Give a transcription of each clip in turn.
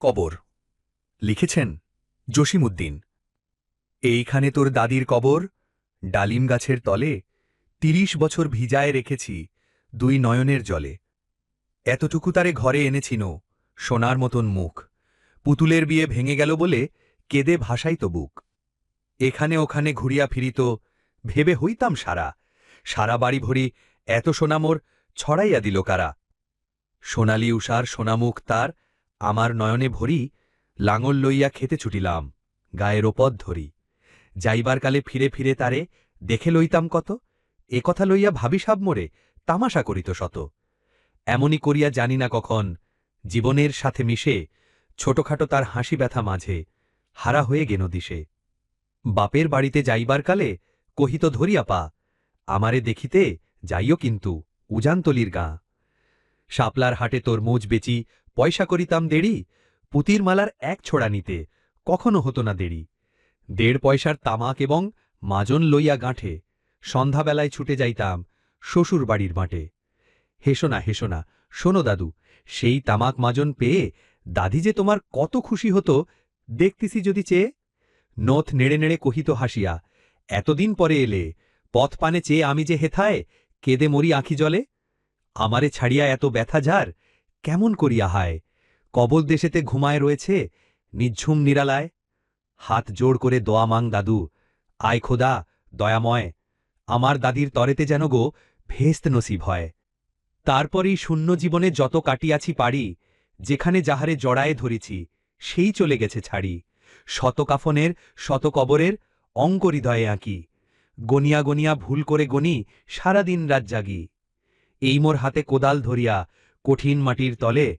কবর। লিখেছেন জসিমউদ্দিন। এইখানে তোর দাদির কবর, ডালিম গাছের তলে তিরিশ বছর ভিজায় রেখেছি দুই নয়নের জলে। এতটুকু তারে ঘরে এনেছিল সোনার মতন মুখ। পুতুলের বিয়ে ভেঙে গেল বলে কেঁদে ভাসাইত বুক। এখানে ওখানে ঘুরিয়া ফিরিত, ভেবে হইতাম সারা। সারা বাড়ি ভরি এত সোনামোর ছড়াইয়া দিল কারা। সোনালি উষার সোনামুখ তার আমার নয়নে ভরি লাঙল লইয়া খেতে ছুটিলাম, গায়ের ওপদ ধরি। যাইবার কালে ফিরে ফিরে তারে দেখে লইতাম কত, এ কথা লইয়া ভাবিসাব মোরে তামাশা করিত শত। এমনি করিয়া জানি না কখন, জীবনের সাথে মিশে ছোটখাটো তার হাসি ব্যথা মাঝে হারা হয়ে গেন দিশে। বাপের বাড়িতে যাইবার কালে কহিত, ধরিয়া পা, আমারে দেখিতে যাইও কিন্তু উজানতলির গাঁ। শাপলার হাটে তরমুজ বেচি, পয়সা করিতাম দেড়ি, পুতির মালার এক ছোড়া নিতে, কখনো হতো না দেরি দেড় পয়সার তামাক এবং মাজন লইয়া গাঁঠে, সন্ধ্যাবেলায় ছুটে যাইতাম শ্বশুর বাড়ির মাঠে। হেসো না হেসো না, শোনো দাদু, সেই তামাক মাজন পেয়ে দাদি যে তোমার কত খুশি হতো দেখতিসি যদি চেয়ে। নথ নেড়ে নেড়ে কহিত হাসিয়া, এতদিন পরে এলে, পথ পানে চেয়ে আমি যে হেথায়, কেঁদে মরি আঁখি জলে। আমারে ছাড়িয়া এত ব্যথা যার কেমন করিয়া হায়? কবল দেশেতে ঘুমায় রয়েছে, নিঝুম নিরালায়। হাত জোড় করে দোয়া মাং দাদু। আয় খোদা, দয়াময়। আমার দাদির তরেতে যেন গো ভেস্ত নসিব হয়। তারপরেই শূন্য জীবনে যত কাটিয়াছি পারি যেখানে যাহারে জড়ায়ে ধরেছি, সেই চলে গেছে ছাড়ি। শত কাফনের শত কবরের অঙ্ক হৃদয়ে আঁকি। গনিয়া গনিয়া ভুল করে গনি, সারাদিন রাত জাগি। এই মোর হাতে কোদাল ধরিয়া কঠিন মাটির তলে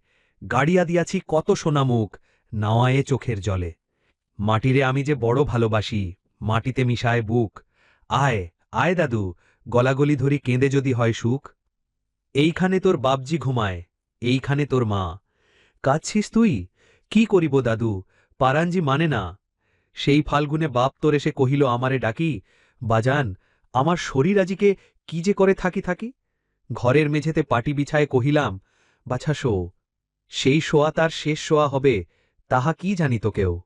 গাড়িয়া দিয়াছি কত সোনামুখ নাওয়ায়ে চোখের জলে। মাটিরে আমি যে বড় ভালোবাসি, মাটিতে মিশায় বুক। আয় আয় দাদু, গলাগলি ধরি কেঁদে যদি হয় সুখ। এইখানে তোর বাপজি ঘুমায়, এইখানে তোর মা। কাঁদছিস তুই? কি করিব দাদু? পারাঞ্জি মানে না। সেই ফাল্গুনে বাপ তোর এসে কহিল, আমারে ডাকি, বাজান, আমার শরীর আজিকে কি যে করে থাকি থাকি? ঘরের মেঝেতে পাটি বিছায় কহিলাম, বাছা শো, সেই শোয়া তার শেষ শোয়া হবে, তাহা কি জানিত কেউ?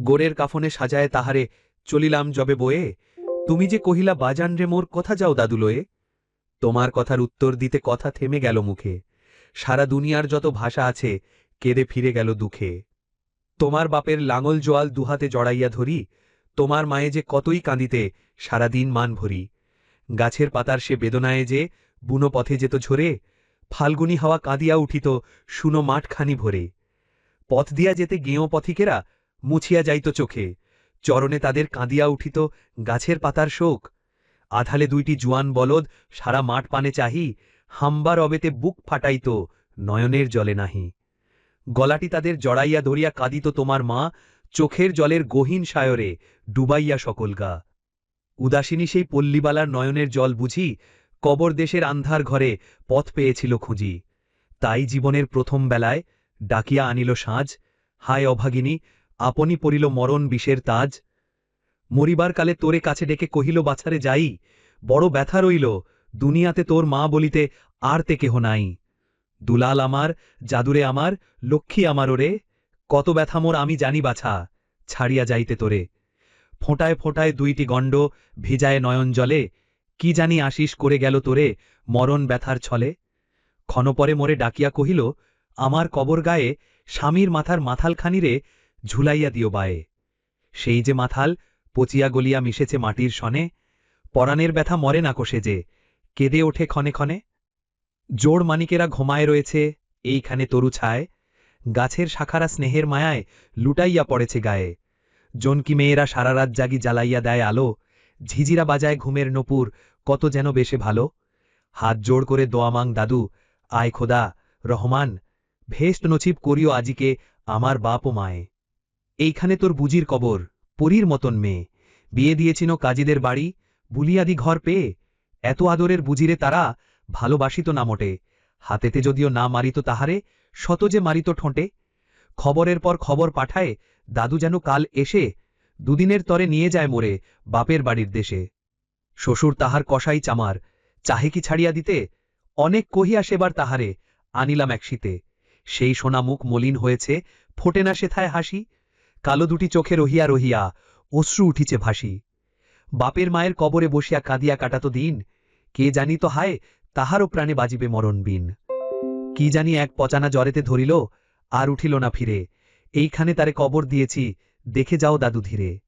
গোরের কাফনে সাজায় তাহারে, চলিলাম যবে বয়ে, তুমি যে কহিলা বাজান রে মোর কথা যাও দাদুলয়ে তোমার কথার উত্তর দিতে কথা থেমে গেল মুখে, সারা দুনিয়ার যত ভাষা আছে, কেঁদে ফিরে গেল দুঃখে। তোমার বাপের লাঙল জোয়াল দুহাতে জড়াইয়া ধরি, তোমার মায়ে যে কতই কাঁদিতে, সারাদিন মান ভরি। গাছের পাতার সে বেদনায় যে বুনো পথে যেত ঝরে, ফাল্গুনি হাওয়া কাঁদিয়া উঠিত শুনো মাঠখানি ভরে। পথ দিয়া যেতে গেঁয়ো পথিকেরা মুছিয়া যাইত চোখে, চরণে তাদের কাঁদিয়া উঠিত গাছের পাতার শোক। আধালে দুইটি জুয়ান বলদ সারা মাঠ পানে চাহি হাম্বার অবেতে বুক ফাটাইত নয়নের জলে নাহি। গলাটি তাদের জড়াইয়া ধরিয়া কাঁদিত তোমার মা, চোখের জলের গহীন সায়রে ডুবাইয়া সকল গা। উদাসিনী সেই পল্লীবালার নয়নের জল বুঝি কবর দেশের আন্ধার ঘরে পথ পেয়েছিল খুঁজি। তাই জীবনের প্রথম বেলায় ডাকিয়া আনিল সাঁঝ হায় অভাগিনী, আপনি পড়িল মরণ বিষের তাজ। মরিবার কালে তোরে কাছে ডেকে কহিল, বাছারে যাই, বড় ব্যথা রইল, দুনিয়াতে তোর মা বলিতে আর তে কেহ নাই। দুলাল আমার, জাদুরে আমার, লক্ষ্মী আমার ওরে কত ব্যথা মোর আমি জানি বাছা, ছাড়িয়া যাইতে তোরে। ফোঁটায় ফোঁটায় দুইটি গণ্ড ভিজায় নয়ন জলে কি জানি আশিস করে গেল তোরে মরণ ব্যথার ছলে? ক্ষণপরে মোরে ডাকিয়া কহিল, আমার কবর গায়ে স্বামীর মাথার মাথালখানিরে ঝুলাইয়া দিও বায়ে। সেই যে মাথাল পচিয়া গলিয়া মিশেছে মাটির সনে, পরাণের ব্যথা মরে না কোষে যে, কেঁদে ওঠে ক্ষণে ক্ষণে। জোড় মানিকেরা ঘুমায় রয়েছে, এইখানে তরু ছায়। গাছের শাখারা স্নেহের মায়ায় লুটাইয়া পড়েছে গায়ে। জনকি মেয়েরা সারা রাত জাগি জ্বালাইয়া দেয় আলো, ঝিঝিরা বাজায় ঘুমের নপুর কত যেন বেশে ভালো। হাত জোড় করে দোয়ামাং দাদু, আয় খোদা, রহমান ভেস্ট নছিব করিও আজিকে আমার বাপ ও মায়ে। এইখানে তোর বুজির কবর, পরীর মতন মেয়ে। বিয়ে দিয়েছিল কাজীদের বাড়ি, বুলিয়াদি ঘর পেয়ে। এত আদরের বুজিরে তারা ভালোবাসিত না মোটে। হাতেতে যদিও না মারিত তাহারে, শত যে মারিত ঠোঁটে। খবরের পর খবর পাঠায়, দাদু যেন কাল এসে দুদিনের তরে নিয়ে যায় মোরে বাপের বাড়ির দেশে। শ্বশুর তাহার কষাই চামার, চাহে কি ছাড়িয়া দিতে? অনেক কহিয়া সেবার তাহারে, আনিলাম এক শীতে। সেই সোনা মুখ মলিন হয়েছে, ফোটে না সেথায় হাসি। কালো দুটি চোখে রহিয়া রহিয়া অশ্রু উঠিছে ভাসি। বাপের মায়ের কবরে বসিয়া কাঁদিয়া কাটাতো দিন। কে জানি তো হায়, তাহারও প্রাণে বাজিবে মরণ বিন। কি জানি এক পচানা জ্বরেতে ধরিল, আর উঠিল না ফিরে। এইখানে তারে কবর দিয়েছি, দেখে যাও দাদু ধীরে।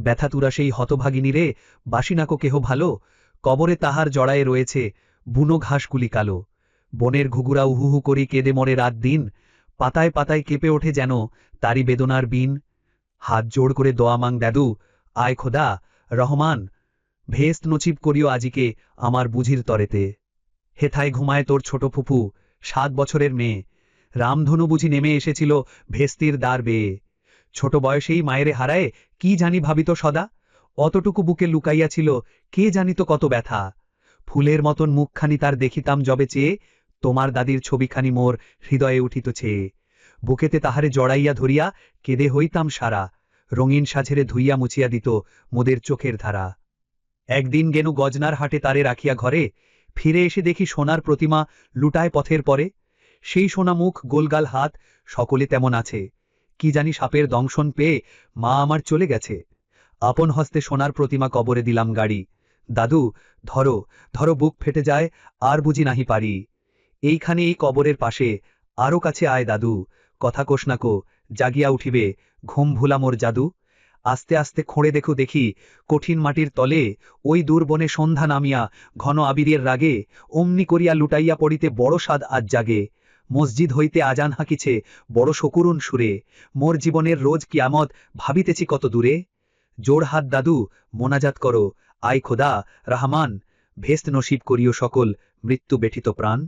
ব্যথাতুরা সেই হতভাগিনী রে, বাসিনাকো কেহ ভালো? কবরে তাহার জড়ায়ে রয়েছে, বুনো ঘাসগুলি কালো। বনের ঘুঘুরা উহুহু করি কেঁদে মরে রাত দিন, পাতায় পাতায় কেঁপে ওঠে যেন তারি বেদনার বিন। হাত জোড় করে দোয়া মাং দাদু, আয় খোদা, রহমান, ভেস্ত নচিব করিও আজিকে আমার বুঝির তরেতে। হেথায় ঘুমায় তোর ছোট ফুফু, সাত বছরের মেয়ে। রামধনু বুঝি নেমে এসেছিল ভেস্তির দ্বার বেয়ে। ছোট বয়সেই মায়েরে হারায় কি জানি ভাবিত সদা। অতটুকু বুকে লুকাইয়াছিল কে জানিত কত ব্যথা। ফুলের মতন মুখখানি তার দেখিতাম যবে চেয়ে, তোমার দাদির ছবিখানি মোর হৃদয়ে উঠিত চেয়ে বুকেতে তাহারে জড়াইয়া ধরিয়া কেঁদে হইতাম সারা, রঙিন সাঝেরে ধুইয়া মুছিয়া দিত মোদের চোখের ধারা। একদিন গেনু গজনার হাটে তারে রাখিয়া ঘরে, ফিরে এসে দেখি সোনার প্রতিমা লুটায় পথের পরে। সেই সোনা মুখ, গোলগাল হাত সকলে তেমন আছে। কি জানি সাপের দংশন পেয়ে মা আমার চলে গেছে। আপন হস্তে সোনার প্রতিমা কবরে দিলাম গাড়ি। দাদু, ধরো ধরো বুক ফেটে যায়, আর বুঝি নাহি পারি। এইখানে এই কবরের পাশে আরও কাছে আয় দাদু, কথা কোষনাকো জাগিয়া উঠিবে, ঘুম ভুলা মোর জাদু। আস্তে আস্তে খোঁড়ে দেখো দেখি, কঠিন মাটির তলে, ওই দুর্বনে সন্ধ্যা নামিয়া, ঘন আবিরের রাগে, অমনি করিয়া লুটাইয়া পড়িতে বড় স্বাদ আজ জাগে। মসজিদ হইতে আজান হাঁকিছে, বড় শকুরুন সুরে, মোর জীবনের রোজ কিয়ামত ভাবিতেছি কত দূরে? জোর হাত দাদু, মোনাজাত করো আই খোদা, রাহমান, ভেস্ত নসিব করিও সকল মৃত্যু ব্যথিত প্রাণ।